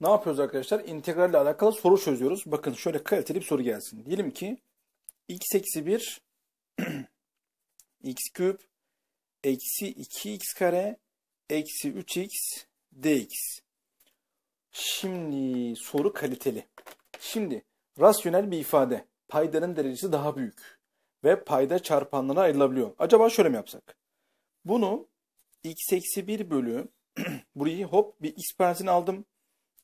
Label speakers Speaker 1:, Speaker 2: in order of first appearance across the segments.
Speaker 1: Ne yapıyoruz arkadaşlar? İntegralle alakalı soru çözüyoruz. Bakın şöyle kaliteli bir soru gelsin. Diyelim ki x eksi 1 x küp eksi 2x kare eksi 3x dx. Şimdi soru kaliteli. Şimdi rasyonel bir ifade. Paydanın derecesi daha büyük. Ve payda çarpanlara ayrılabiliyor. Acaba şöyle mi yapsak? Bunu x eksi 1 bölü burayı hop bir x parantezine aldım.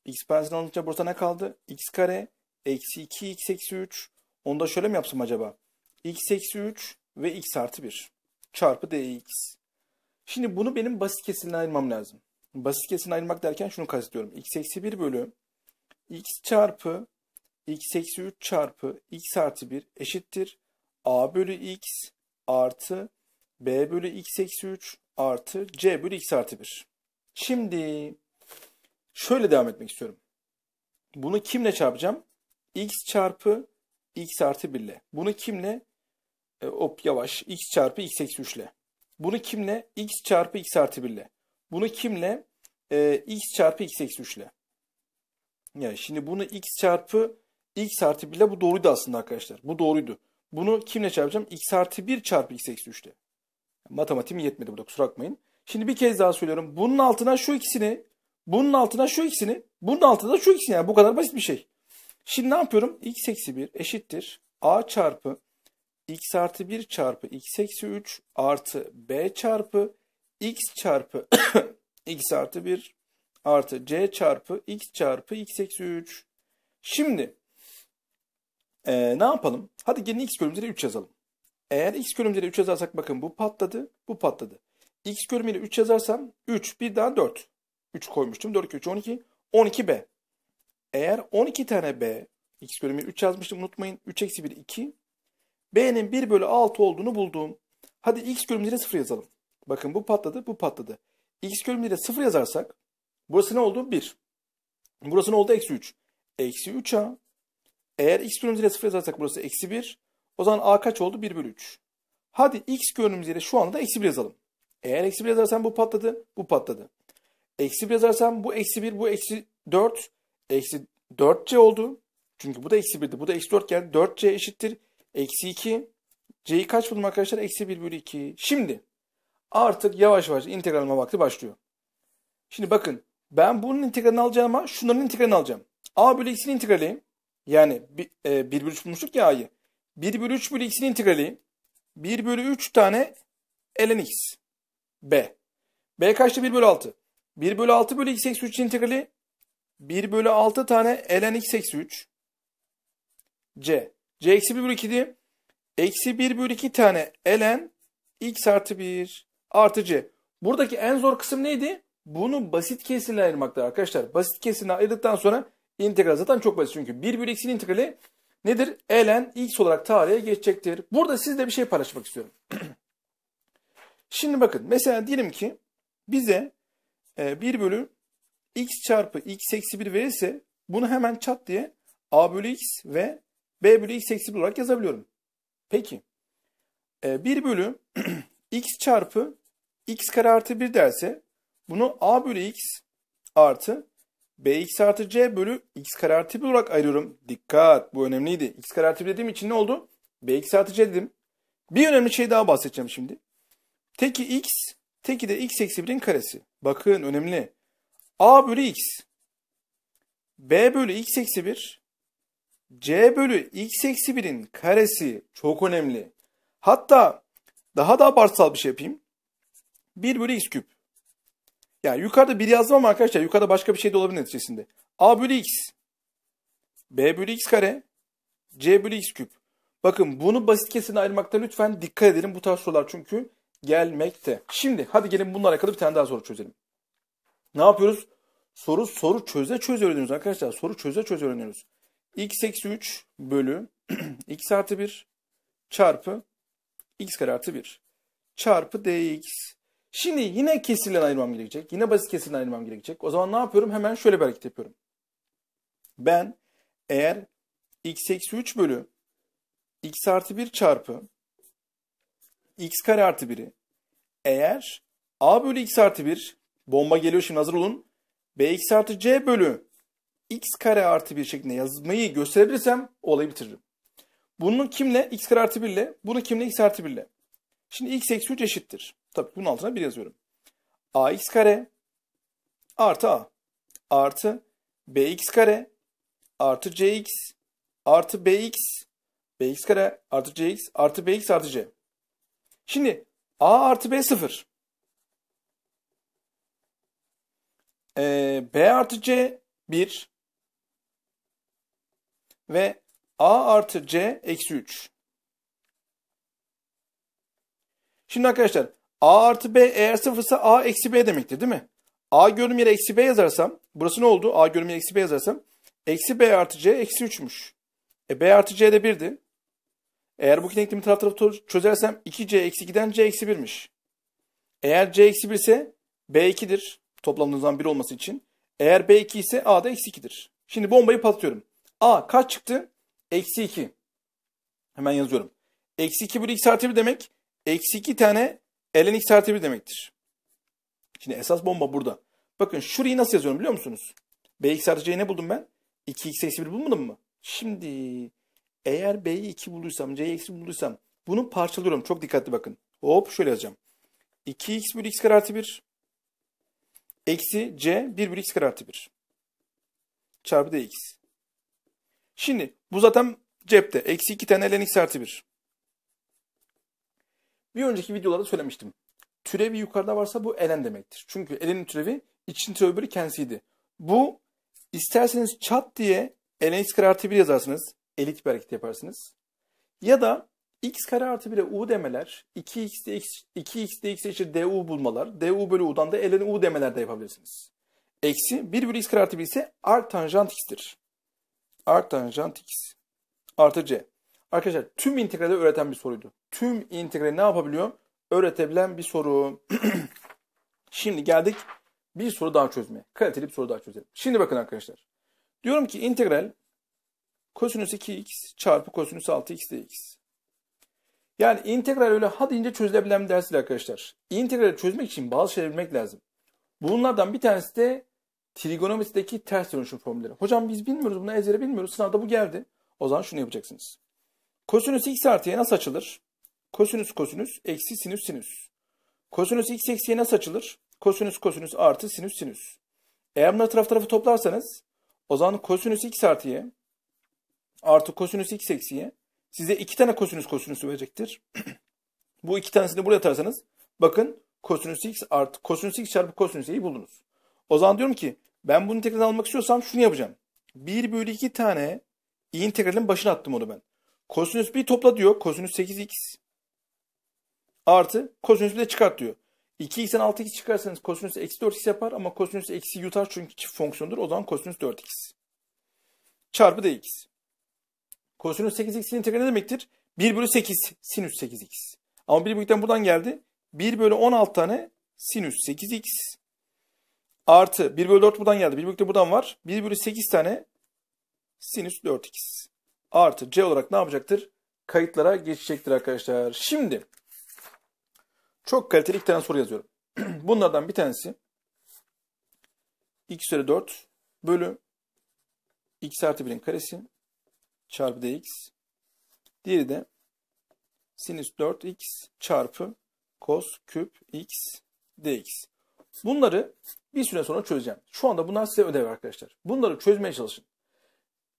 Speaker 1: X parantezine alınca burada ne kaldı? x kare eksi 2 x eksi 3. Onu da şöyle mi yapsam acaba? x eksi 3 ve x artı 1 çarpı dx. Şimdi bunu benim basit kesirine ayırmam lazım. Basit kesirine ayırmak derken şunu kastediyorum. x eksi 1 bölü x çarpı x eksi 3 çarpı x artı 1 eşittir. a bölü x artı b bölü x eksi 3 artı c bölü x artı 1. Şimdi şöyle devam etmek istiyorum. Bunu kimle çarpacağım? x çarpı x artı 1 ile. Bunu kimle? E, hop yavaş. x çarpı x eksi 3 ile. Bunu kimle? x çarpı x artı 1 ile. Bunu kimle? E, x çarpı x eksi 3 ile. Yani şimdi bunu x çarpı x artı 1 ile bu doğruydu aslında arkadaşlar. Bu doğruydu. Bunu kimle çarpacağım? x artı 1 çarpı x eksi 3 ile. Matematiğim yetmedi burada kusura bakmayın. Şimdi bir kez daha söylüyorum. Bunun altına şu ikisini, bunun altına şu ikisini, bunun altına da şu ikisini. Yani bu kadar basit bir şey. Şimdi ne yapıyorum? x eksi 1 eşittir. a çarpı x artı 1 çarpı x eksi 3 artı b çarpı x çarpı x artı 1 artı c çarpı x çarpı x eksi 3. Şimdi ee, ne yapalım? Hadi gelin x bölümleri 3 yazalım. Eğer x bölümleri 3 yazarsak bakın bu patladı, bu patladı. x bölümüyle 3 yazarsam 3, bir daha 4. 3 koymuştum. 4, 3, 12. 12b. Eğer 12 tane b, x bölümü 3 yazmıştım unutmayın. 3 eksi 1, 2. b'nin 1 bölü 6 olduğunu buldum. Hadi x bölümleri 0 yazalım. Bakın bu patladı, bu patladı. x bölümleri 0 yazarsak burası ne oldu? 1. Burası ne oldu? Eksi 3. Eksi 3a. Eğer x bölümleri 0 yazarsak burası eksi 1. O zaman a kaç oldu? 1 bölü 3. Hadi x gördüğümüz yere şu anda eksi 1 yazalım. Eğer eksi 1 yazarsam bu patladı, bu patladı. Eksi 1 yazarsam bu eksi 1, bu eksi 4. Eksi 4c oldu. Çünkü bu da eksi 1'di. Bu da eksi 4 geldi. 4c eşittir. Eksi 2. c'yi kaç buldum arkadaşlar? Eksi 1 bölü 2. Şimdi artık yavaş yavaş integral alma vakti başlıyor. Şimdi bakın ben bunun integralini alacağım ama şunların integralini alacağım. a bölü x'in integrali yani 1, e, 1 bölü 3 bulmuştuk ya a'yı. 1 bölü 3 bölü x'in integrali 1 bölü 3 tane ln x. B. B kaçtı? 1 bölü 6. 1 bölü 6 bölü x eksi 3 integrali 1 bölü 6 tane ln x eksi 3. C. C eksi 1 bölü 2'di. Eksi 1 bölü 2 tane ln x artı 1 artı c. Buradaki en zor kısım neydi? Bunu basit kesirle ayırmakta arkadaşlar. Basit kesirle ayırdıktan sonra integral zaten çok basit. Çünkü 1 bölü x'in integrali nedir? ln x olarak tarihe geçecektir. Burada sizle bir şey paylaşmak istiyorum. Şimdi bakın mesela diyelim ki bize 1 bölü x çarpı x eksi 1 verirse bunu hemen çat diye a bölü x ve b bölü x eksi 1 olarak yazabiliyorum. Peki e, 1 bölü x çarpı x kare artı 1 derse bunu a bölü x artı bx artı c bölü x kare artı 1 olarak ayırıyorum. Dikkat bu önemliydi. x kare artı 1 dediğim için ne oldu? bx artı c dedim. Bir önemli şey daha bahsedeceğim şimdi. Teki x, teki de x eksi 1'in karesi. Bakın önemli. a bölü x, b bölü x eksi 1, c bölü x eksi 1'in karesi çok önemli. Hatta daha da abartısal bir şey yapayım. 1 bölü x küp. Yani yukarıda bir yazdım ama arkadaşlar yukarıda başka bir şey de olabilir neticesinde. a bölü x, b bölü x kare, c bölü x küp. Bakın bunu basit kesine ayırmakta lütfen dikkat edelim bu tarz sorular çünkü gelmekte. Şimdi hadi gelin bununla alakalı bir tane daha soru çözelim. Ne yapıyoruz? Soru soru çöze çöze öğreniyoruz arkadaşlar. Soru çöze çöze öğreniyoruz. x eksi 3 bölü x artı 1 çarpı x kare artı 1 çarpı dx. Şimdi yine kesirle ayırmam gerekecek. Yine basit kesirle ayırmam gerekecek. O zaman ne yapıyorum? Hemen şöyle bir hareket yapıyorum. Ben eğer x eksi 3 bölü x artı 1 çarpı x kare artı 1'i eğer a bölü x artı 1 bomba geliyor şimdi hazır olun. bx artı c bölü x kare artı 1 şeklinde yazmayı gösterebilirsem olayı bitiririm. Bunu kimle? x kare artı 1 ile. Bunu kimle? x artı 1 ile. Şimdi x eksi 3 eşittir. Tabii bunun altına 1 yazıyorum. ax kare artı a artı bx kare artı cx artı bx bx kare artı cx artı bx artı c. Şimdi a artı b 0. Ee, b artı c 1 ve a artı c eksi 3. Şimdi arkadaşlar a artı b eğer sıfırsa a eksi b demektir değil mi? a görünüm yere eksi b yazarsam burası ne oldu? a görünüm yere eksi b yazarsam eksi b artı c eksi 3'müş. E b artı c de 1'di. Eğer bu denklemi taraf tarafa çözersem 2c eksi 2'den c eksi 1'miş. Eğer c eksi 1 ise b 2'dir. Toplamda zaman 1 olması için. Eğer b 2 ise a da eksi 2'dir. Şimdi bombayı patlatıyorum. a kaç çıktı? Eksi 2. Hemen yazıyorum. Eksi 2 bölü x artı 1 demek. Eksi 2 tane ln x artı 1 demektir. Şimdi esas bomba burada. Bakın şurayı nasıl yazıyorum biliyor musunuz? bx artı c'yi ne buldum ben? 2x eksi 1 bulmadım mı? Şimdi eğer b'yi 2 bulduysam, c'yi eksi bulduysam bunu parçalıyorum. Çok dikkatli bakın. Hop şöyle yazacağım. 2x bölü x kare artı 1 eksi c 1 bölü x kare artı 1 çarpı dx. Şimdi bu zaten cepte. Eksi 2 tane ln x artı 1. Bir önceki videolarda söylemiştim. Türevi yukarıda varsa bu ln demektir. Çünkü ln'in türevi için türevi bölü kendisiydi. Bu isterseniz çat diye ln x kare artı 1 yazarsınız. Elit bir hareket yaparsınız. Ya da x kare artı 1'e u demeler, 2x dx, 2x dx eşittir du bulmalar, du bölü u'dan da ln u demeler de yapabilirsiniz. Eksi 1 bölü x kare artı 1 ise arc tanjant x'tir. Arc tanjant x artı c. Arkadaşlar tüm integrali öğreten bir soruydu. Tüm integrali ne yapabiliyor? Öğretebilen bir soru. Şimdi geldik bir soru daha çözmeye. Kaliteli bir soru daha çözelim. Şimdi bakın arkadaşlar. Diyorum ki integral kosinüs 2x çarpı kosinüs 6x dx. Yani integral öyle hadi ince çözülebilen bir ders arkadaşlar. İntegrali çözmek için bazı şeyler bilmek lazım. Bunlardan bir tanesi de trigonometrideki ters dönüşüm formülleri. Hocam biz bilmiyoruz bunu ezbere bilmiyoruz. Sınavda bu geldi. O zaman şunu yapacaksınız. Kosinüs x artıya nasıl açılır? Kosinüs kosinüs eksi sinüs sinüs. Kosinüs x eksiye nasıl açılır? Kosinüs kosinüs artı sinüs sinüs. Eğer bunları taraf tarafa toplarsanız o zaman kosinüs x artıya artı kosinüs x eksiye size iki tane kosinüs kosinüsü verecektir. Bu iki tanesini buraya atarsanız bakın kosinüs x artı kosinüs x çarpı kosinüs y'yi buldunuz. O zaman diyorum ki ben bunu integralini almak istiyorsam şunu yapacağım. 1 bölü 2 tane integralin başına attım onu ben. Kosinüs bir topla diyor. Kosinüs 8x artı kosinüs bir de çıkart diyor. 2x'ten 6x çıkarsanız kosinüs eksi 4x yapar ama kosinüs eksi yutar çünkü çift fonksiyondur. O zaman kosinüs 4x. Çarpı dx. Kosinüs 8x'in integrali ne demektir? 1 bölü 8 sinüs 8x. Ama 1 büyükten buradan geldi. 1 bölü 16 tane sinüs 8x artı 1 bölü 4 buradan geldi. 1 büyükte buradan var. 1 bölü 8 tane sinüs 4x artı c olarak ne yapacaktır? Kayıtlara geçecektir arkadaşlar. Şimdi çok kaliteli iki tane soru yazıyorum. Bunlardan bir tanesi x üzeri 4 bölü x artı 1'in karesi çarpı dx. Diğeri de sinüs 4x çarpı cos küp x dx. Bunları bir süre sonra çözeceğim. Şu anda bunlar size ödev arkadaşlar. Bunları çözmeye çalışın.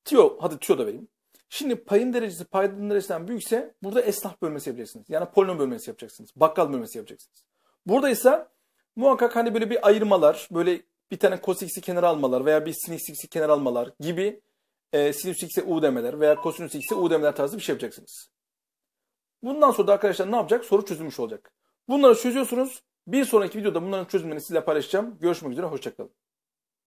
Speaker 1: Tüyo, hadi tüyo da vereyim. Şimdi payın derecesi paydanın derecesinden büyükse burada esnaf bölmesi yapacaksınız. Yani polinom bölmesi yapacaksınız. Bakkal bölmesi yapacaksınız. Burada ise muhakkak hani böyle bir ayırmalar, böyle bir tane cos x'i kenara almalar veya bir sin x'i kenara almalar gibi e, sinüs x'e u demeler veya kosinüs x'e u demeler tarzı bir şey yapacaksınız. Bundan sonra da arkadaşlar ne yapacak? Soru çözülmüş olacak. Bunları çözüyorsunuz. Bir sonraki videoda bunların çözümlerini sizinle paylaşacağım. Görüşmek üzere, hoşçakalın.